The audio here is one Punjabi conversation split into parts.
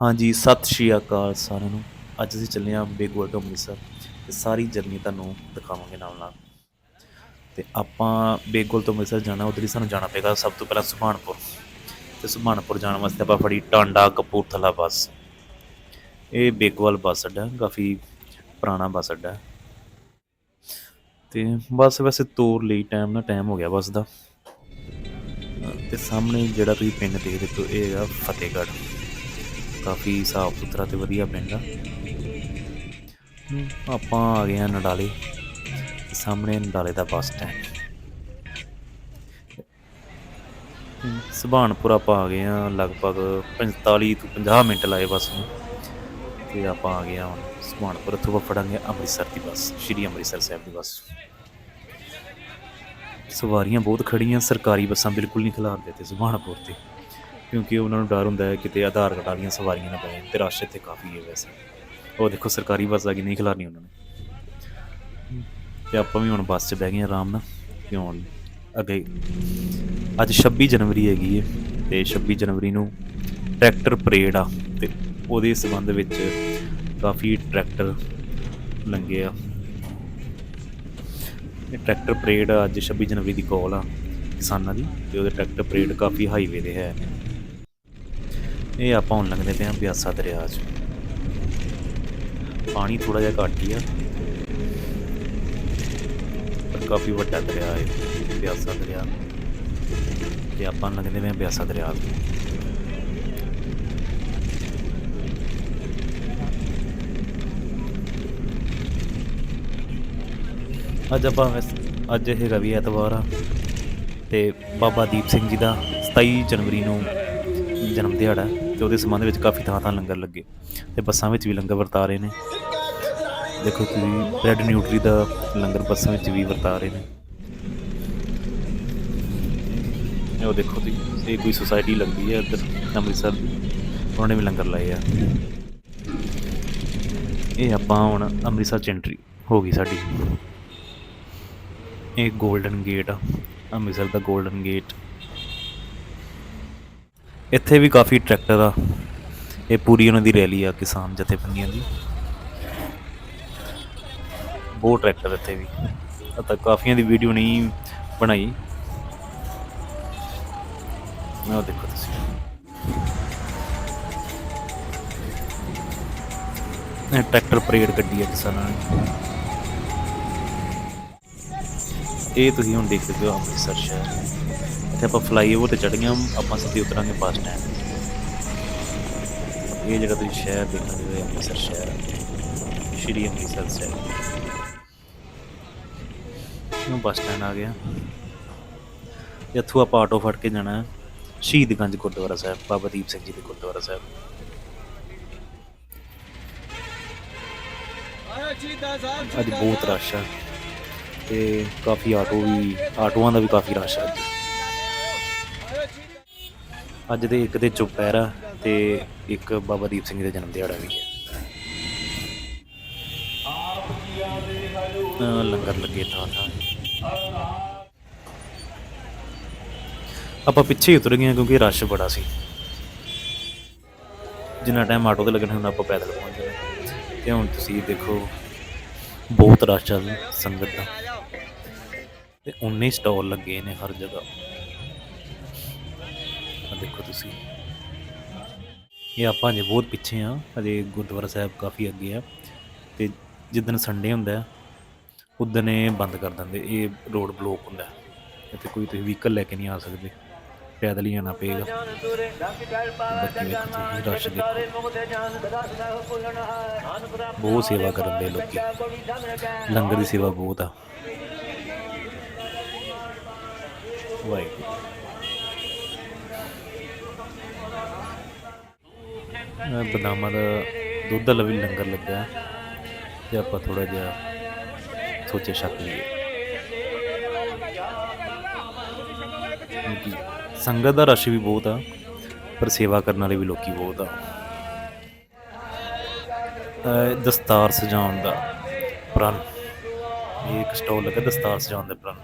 ਹਾਂਜੀ, ਸਤਿ ਸ਼੍ਰੀ ਅਕਾਲ ਸਾਰਿਆਂ ਨੂੰ। ਅੱਜ ਅਸੀਂ ਚੱਲੇ ਹਾਂ ਬੇਗੋਲ ਟੂ ਅੰਮ੍ਰਿਤਸਰ ਤੇ ਸਾਰੀ ਜਰਨੀ ਤੁਹਾਨੂੰ ਦਿਖਾਵਾਂਗੇ ਨਾਲ ਨਾਲ। ਤੇ ਆਪਾਂ ਬੇਗੋਲ ਤੋਂ ਅੰਮ੍ਰਿਤਸਰ ਜਾਣਾ, ਉਧਰ ਹੀ ਸਾਨੂੰ ਜਾਣਾ ਪਏਗਾ ਸਭ ਤੋਂ ਪਹਿਲਾਂ ਸੁਭਾਨਪੁਰ। ਤੇ ਸੁਭਾਨਪੁਰ ਜਾਣ ਵਾਸਤੇ ਆਪਾਂ ਫੜੀ ਟਾਂਡਾ ਕਪੂਰਥਲਾ ਬੱਸ। ਇਹ ਬੇਗੋਲ ਬੱਸ ਅੱਡਾ, ਕਾਫੀ ਪੁਰਾਣਾ ਬੱਸ ਅੱਡਾ। ਹੈ ਤੇ ਬੱਸ ਵੈਸੇ ਤੋਰ ਲਈ ਟਾਈਮ ਨਾ ਟਾਈਮ ਹੋ ਗਿਆ ਬੱਸ ਦਾ। ਤੇ ਸਾਹਮਣੇ ਜਿਹੜਾ ਤੁਸੀਂ ਪਿੰਡ ਦੇਖਦੇ ਪਏ ਹੋ, ਇਹ ਹੈਗਾ ਫਤਿਹਗੜ੍ਹ। ਕਾਫੀ ਸਾਫ਼ ਸੁਥਰਾ ਤੇ ਵਧੀਆ ਪਿੰਡ ਆ। ਆਪਾਂ ਆ ਗਏ ਆ ਨਡਾਲੇ। ਸਾਹਮਣੇ ਨਡਾਲੇ ਦਾ ਬੱਸ ਸਟੈਂਡ। ਹਮ, ਸੁਭਾਨਪੁਰ ਆਪਾਂ ਆ ਗਏ ਆ ਲਗਭਗ 45 ਤੋਂ 50 ਮਿੰਟ ਲਾਏ ਬੱਸ ਨੂੰ। ਤੇ ਆਪਾਂ ਆ ਗਏ ਆ ਹੁਣ ਸੁਭਾਨਪੁਰ ਤੋਂ ਆਪਾਂ ਫੜਾਂਗੇ ਅੰਮ੍ਰਿਤਸਰ ਦੀ ਬੱਸ ਸ਼੍ਰੀ ਅੰਮ੍ਰਿਤਸਰ ਸਾਹਿਬ ਦੀ ਬੱਸ। ਸਵਾਰੀਆਂ ਬਹੁਤ ਖੜੀਆਂ ਸਰਕਾਰੀ ਬੱਸਾਂ ਬਿਲਕੁਲ ਨਹੀਂ ਖਿਲਾਰਦੇ ਤੇ ਸੁਭਾਨਪੁਰ ਤੇ। ਕਿਉਂਕਿ ਉਹਨਾਂ ਨੂੰ ਡਰ ਹੁੰਦਾ ਹੈ ਕਿਤੇ ਆਧਾਰ ਕਾਰਡ ਵਾਲੀਆਂ ਸਵਾਰੀਆਂ ਨਾ ਪੈ ਜਾਣ ਤੇ ਰਸ਼ ਇੱਥੇ ਕਾਫੀ ਹੈ ਵੈਸੇ। ਉਹ ਦੇਖੋ ਸਰਕਾਰੀ ਬੱਸ ਆ ਗਈ, ਨਹੀਂ ਖਿਲਾਰਨੀ ਉਹਨਾਂ ਨੇ। ਤੇ ਆਪਾਂ ਵੀ ਹੁਣ ਬੱਸ 'ਚ ਬਹਿ ਗਏ ਆਰਾਮ ਨਾਲ ਤੇ ਹੁਣ ਅੱਗੇ ਅੱਜ 26 ਜਨਵਰੀ ਹੈਗੀ ਹੈ ਤੇ 26 ਜਨਵਰੀ ਨੂੰ ਟਰੈਕਟਰ ਪਰੇਡ ਆ ਤੇ ਉਹਦੇ ਸੰਬੰਧ ਵਿੱਚ ਕਾਫੀ ਟਰੈਕਟਰ ਲੰਗੇ ਆ। ਇਹ ਟਰੈਕਟਰ ਪਰੇਡ ਅੱਜ 26 ਜਨਵਰੀ ਦੀ ਕਾਲ ਆ ਕਿਸਾਨਾਂ ਦੀ ਤੇ ਉਹਦੇ ਟਰੈਕਟਰ ਪਰੇਡ ਕਾਫੀ ਹਾਈਵੇ ਦੇ ਹੈ। ਇਹ ਆਪਾਂ ਹੁਣ ਲੰਘਦੇ ਪਏ ਹਾਂ ਬਿਆਸਾ ਦਰਿਆ 'ਚ। ਪਾਣੀ ਥੋੜਾ ਜਿਹਾ ਘੱਟ ਹੀ ਆ। ਪਰ ਕਾਫੀ ਵੱਡਾ ਦਰਿਆ ਹੈ ਬਿਆਸਾ ਦਰਿਆ। ਤੇ ਆਪਾਂ ਲੰਘਦੇ ਪਏ ਹਾਂ ਬਿਆਸਾ ਦਰਿਆ 'ਚ ਅੱਜ ਆਪਾਂ ਅੱਜ ਇਹ ਰਵੀ ਐਤਵਾਰ ਆ ਤੇ ਬਾਬਾ ਦੀਪ ਸਿੰਘ ਜੀ ਦਾ 27 ਜਨਵਰੀ ਨੂੰ ਜਨਮ ਦਿਹਾੜਾ ਤੇ ਉਹਦੇ ਸੰਬੰਧ ਵਿੱਚ ਕਾਫੀ ਥਾਂ ਥਾਂ ਲੰਗਰ ਲੱਗੇ ਤੇ ਬੱਸਾਂ ਵਿੱਚ ਵੀ ਲੰਗਰ ਵਰਤਾ ਰਹੇ ਨੇ। ਦੇਖੋ ਤੁਸੀਂ ਬ੍ਰੈਡ ਨਿਊਟਰੀ ਦਾ ਲੰਗਰ ਬੱਸਾਂ ਵਿੱਚ ਵੀ ਵਰਤਾ ਰਹੇ ਨੇ। ਉਹ ਦੇਖੋ ਤੁਸੀਂ ਇਹ ਕੋਈ ਸੁਸਾਇਟੀ ਲੱਗਦੀ ਹੈ ਇੱਧਰ ਅੰਮ੍ਰਿਤਸਰ ਉਹਨਾਂ ਨੇ ਵੀ ਲੰਗਰ ਲਾਏ ਆ। ਇਹ ਆਪਾਂ ਹੁਣ ਅੰਮ੍ਰਿਤਸਰ ਚ ਐਂਟਰੀ ਹੋ ਗਈ ਸਾਡੀ। ਇਹ 골ਡਨ ਗੇਟ ਆ, ਅੰਮ੍ਰਿਤਸਰ ਦਾ 골ਡਨ ਗੇਟ ਇੱਥੇ ਵੀ ਕਾਫੀ ਟਰੈਕਟਰ ਆ। ਇਹ ਪੂਰੀ ਉਹਨਾਂ ਦੀ ਰੈਲੀ ਆ ਕਿਸਾਨ ਜਥੇਬੰਦੀਆਂ ਦੀ। ਬਹੁਤ ਟਰੈਕਟਰ ਇੱਥੇ ਵੀ। ਤਾਂ ਕਾਫੀਆਂ ਦੀ ਵੀਡੀਓ ਨਹੀਂ ਬਣਾਈ। ਆਹ ਦੇਖੋ ਤੁਸੀਂ। ਇਹ ਟਰੈਕਟਰ ਪਰੇਡ ਕੱਢੀ ਆ ਕਿਸਾਨਾਂ ਨੇ। ਇਹ ਤੁਸੀਂ ਹੁਣ ਦੇਖ ਸਕਦੇ ਹੋ ਅੰਮ੍ਰਿਤਸਰ ਸ਼ਹਿਰ। ਇੱਥੇ ਆਪਾਂ ਫਲਾਈਓਵਰ ਤੇ ਚੜ੍ਹ ਗਏ ਆਪਾਂ ਸਿੱਧੇ ਉਤਰਾਂਗੇ ਬੱਸ ਸਟੈਂਡ ਇਹ ਜਿਹੜਾ ਤੁਸੀਂ ਸ਼ਹਿਰ ਦੇਖੋਗੇ ਇਹ ਅੰਮ੍ਰਿਤਸਰ ਸ਼ਹਿਰ ਸ਼੍ਰੀ ਅੰਮ੍ਰਿਤਸਰ ਸਾਹਿਬ ਇਹ ਬੱਸ ਸਟੈਂਡ ਆ ਗਿਆ। ਇੱਥੋਂ ਆਪਾਂ ਆਟੋ ਫੜ ਕੇ ਜਾਣਾ ਹੈ। ਸ਼ਹੀਦਗੰਜ ਗੁਰਦੁਆਰਾ ਸਾਹਿਬ, ਬਾਬਾ ਦੀਪ ਸਿੰਘ ਜੀ ਦੇ ਗੁਰਦੁਆਰਾ ਸਾਹਿਬ। ਅੱਜ ਬਹੁਤ ਰਸ਼ ਆ ਤੇ ਕਾਫੀ ਆਟੋ ਵੀ, ਆਟੋਆਂ ਦਾ ਵੀ ਕਾਫੀ ਰਸ਼ ਆ। ਅੱਜ ਅੱਜ ਦੇ ਇੱਕ ਦੇ ਚੁਪਹਿਰਾ ਤੇ ਇੱਕ ਬਾਬਾ ਦੀਪ ਸਿੰਘ ਦਾ ਜਨਮ ਦਿਹਾੜਾ ਵੀ ਹੈ। ਅਹ ਲੰਗਰ ਲੱਗੇ ਥਾਂ ਥਾਂ। ਆਪਾਂ ਪਿੱਛੇ ਹੀ ਉਤਰ ਗਏ ਹਾਂ ਕਿਉਂਕਿ ਰਸ਼ ਬੜਾ ਸੀ। ਜਿੰਨਾ ਟਾਈਮ ਆਟੋ ਤੇ ਲੱਗਣਾ ਹੁੰਦਾ ਆਪਾਂ ਪੈਦਲ ਪਹੁੰਚ ਜਾਣਾ ਤੇ ਹੁਣ ਤੁਸੀਂ ਦੇਖੋ, ਬਹੁਤ ਰਸ਼ ਆ ਸੰਗਤ ਦਾ। ਤੇ ਉਨੇ ਸਟਾਲ ਲੱਗੇ ਨੇ ਹਰ ਜਗ੍ਹਾ। ਦੇਖੋ ਤੁਸੀਂ। ਇਹ ਆਪਾਂ ਜੇ ਬਹੁਤ ਪਿੱਛੇ ਆ। ਅਜੇ ਗੁਰਦੁਆਰਾ ਸਾਹਿਬ ਕਾਫੀ ਅੱਗੇ ਆ। ਤੇ ਜਿੱਦਣ ਸੰਡੇ ਹੁੰਦਾ ਹੈ, ਇਹ ਬੰਦ ਕਰ ਦਿੰਦੇ। ਇਹ ਰੋਡ ਬਲੌਕ ਹੁੰਦਾ। ਇੱਥੇ ਕੋਈ ਤੁਸੀਂ ਵਹੀਕਲ ਲੈ ਕੇ ਨਹੀਂ ਆ ਸਕਦੇ। ਪੈਦਲ ਹੀ ਆਣਾ ਪਏਗਾ। ਬਾਕੀ ਬਹੁਤ ਸੇਵਾ ਕਰਨ ਦੇ ਲੋਕੀ। ਲੰਗਰ ਦੀ ਸੇਵਾ ਬਹੁਤ ਆ। ਵਾਹਿਗੁਰੂ। ਬਦਾਮਾਂ ਦਾ ਦੁੱਧ ਵਾਲਾ ਵੀ ਲੰਗਰ ਲੱਗਾ। ਤੇ ਆਪਾਂ ਥੋੜਾ ਜਿਹਾ ਸੋਚੇ ਛਕ ਲਈਏ। ਸੰਗਤ ਦਾ ਰਸ਼ ਵੀ ਬਹੁਤ ਆ, ਪਰ ਸੇਵਾ ਕਰਨ ਵਾਲੇ ਵੀ ਲੋਕੀ ਬਹੁਤ ਆ। ਦਸਤਾਰ ਸਜਾਉਣ ਦਾ ਪ੍ਰਣ। ਇਹ ਇੱਕ ਸਟਾਲ ਲੱਗਾ ਦਸਤਾਰ ਸਜਾਉਣ ਦਾ ਪ੍ਰਣ।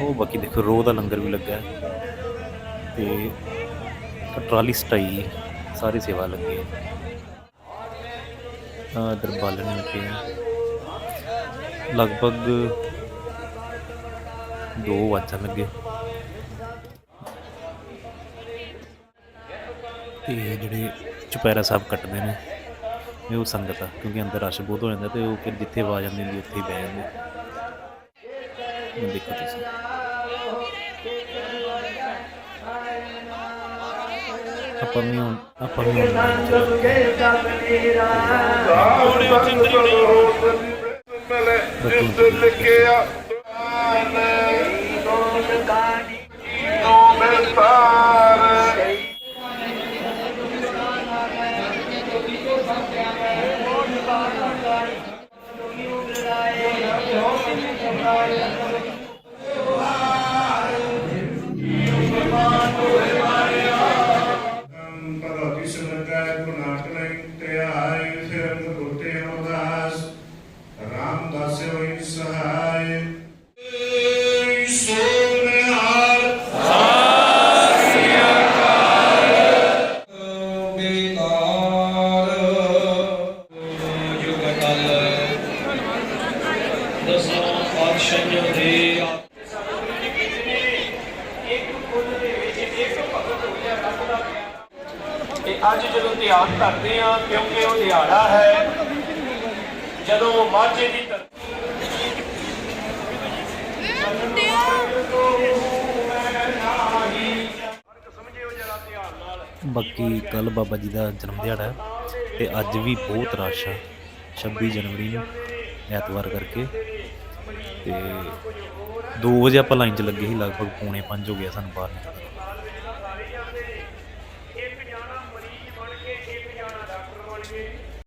ਉਹ ਬਾਕੀ ਦੇਖੋ ਰੋਹ ਦਾ ਲੰਗਰ ਵੀ ਲੱਗਾ। ਹੈ ਤੇ ਟਰਾਲੀ ਸਟਾਈ ਸਾਰੀ ਸੇਵਾ ਲੱਗੀ ਹੈ। ਆ ਇਧਰ ਬਾਲਣ ਲੱਗੇ ਆ। ਲਗਭਗ 2 ਵੱਜਣ ਲੱਗੇ। ਤੇ ਇਹ ਜਿਹੜੇ ਚੁਪੈਰਾ ਸਾਹਿਬ ਕੱਟਦੇ ਨੇ, ਇਹ ਉਹ ਸੰਗਤ ਆ, ਕਿਉਂਕਿ ਅੰਦਰ ਰਸ਼ ਬਹੁਤ ਹੋ ਜਾਂਦਾ ਤੇ ਉਹ ਫਿਰ ਜਿੱਥੇ ਆਵਾਜ਼ ਆਉਂਦੀ ਹੁੰਦੀ ਉੱਥੇ ਹੀ ਬਹਿ ਜਾਂਦੇ ਦੇਖੋ ਤੁਸੀਂ। ਆਪਾਂ ਵੀ ਹੁਣ ਆਪਾਂ ਵੀ ਹੁਣ line ਚ ਲੱਗ ਗਏ। ਧਿਆਨ ਕਰਦੇ ਆ ਕਿਉਂਕਿ ਉਹ ਦਿਹਾੜਾ ਹੈ। ਜਦੋਂ ਮਾਝੇ ਦੀ ਬਾਕੀ ਕੱਲ ਬਾਬਾ ਜੀ ਦਾ ਜਨਮ ਦਿਹਾੜਾ ਹੈ ਤੇ ਅੱਜ ਵੀ ਬਹੁਤ ਰਸ਼ ਆ 26 ਜਨਵਰੀ ਨੂੰ ਐਤਵਾਰ ਕਰਕੇ ਤੇ 2 ਵਜੇ ਆਪਾਂ ਲਾਈਨ 'ਚ ਲੱਗੇ ਸੀ, ਲਗਭਗ ਪੌਣੇ 5 ਹੋ ਗਿਆ ਸਾਨੂੰ ਬਾਹਰ ਨਿਕਲਣ